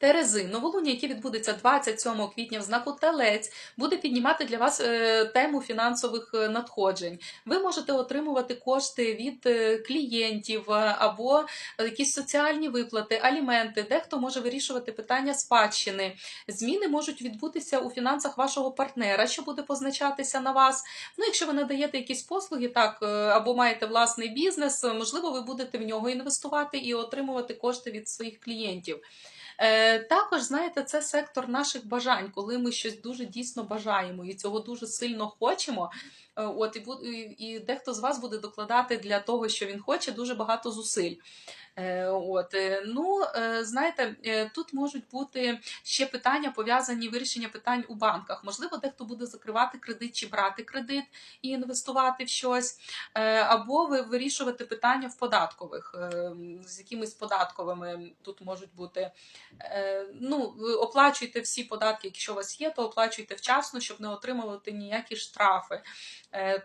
Терези, новолуння, яке відбудеться 27 квітня в знаку Телець, буде піднімати для вас е, тему фінансових е, надходжень. Ви можете отримувати кошти від е, клієнтів або якісь соціальні виплати, аліменти. Дехто може вирішувати питання спадщини. Зміни можуть відбутися у фінансах вашого партнера, що буде позначатися на вас. Ну, якщо ви надаєте якісь послуги, так або маєте власний бізнес, можливо, ви будете в нього інвестувати і отримувати кошти від своїх клієнтів. Е, Також, знаєте, це сектор наших бажань, коли ми щось дуже дійсно бажаємо і цього дуже сильно хочемо. Е, От і, і, і дехто з вас буде докладати для того, що він хоче, дуже багато зусиль. Е, От е, ну е, знаєте, тут можуть бути ще питання пов'язані вирішення питань у банках. Можливо, дехто буде закривати кредит чи брати кредит і інвестувати в щось, або ви вирішувати питання в податкових з якимись податковими тут можуть бути. Ну, оплачуйте всі податки, якщо у вас є, то оплачуйте вчасно, щоб не отримувати ніякі штрафи.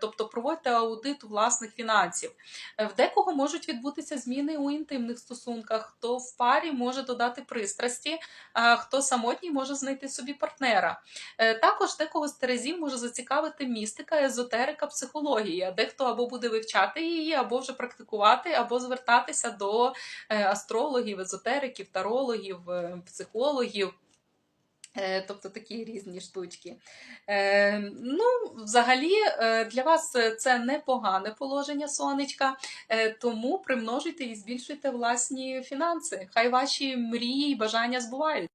Тобто проводьте аудит власних фінансів. В декого можуть відбутися зміни у інтимних стосунках. Хто в парі може додати пристрасті, а хто самотній може знайти собі партнера. Е, Також декого з терезів може зацікавити містика, езотерика, психологія. Дехто або буде вивчати її, або вже практикувати, або звертатися до е, астрологів, езотериків, тарологів, е, психологів. Е, Тобто такі різні штучки. Е, ну, взагалі, е, для вас це непогане положення сонечка, тому примножуйте і збільшуйте власні фінанси. Хай ваші мрії і бажання збувають.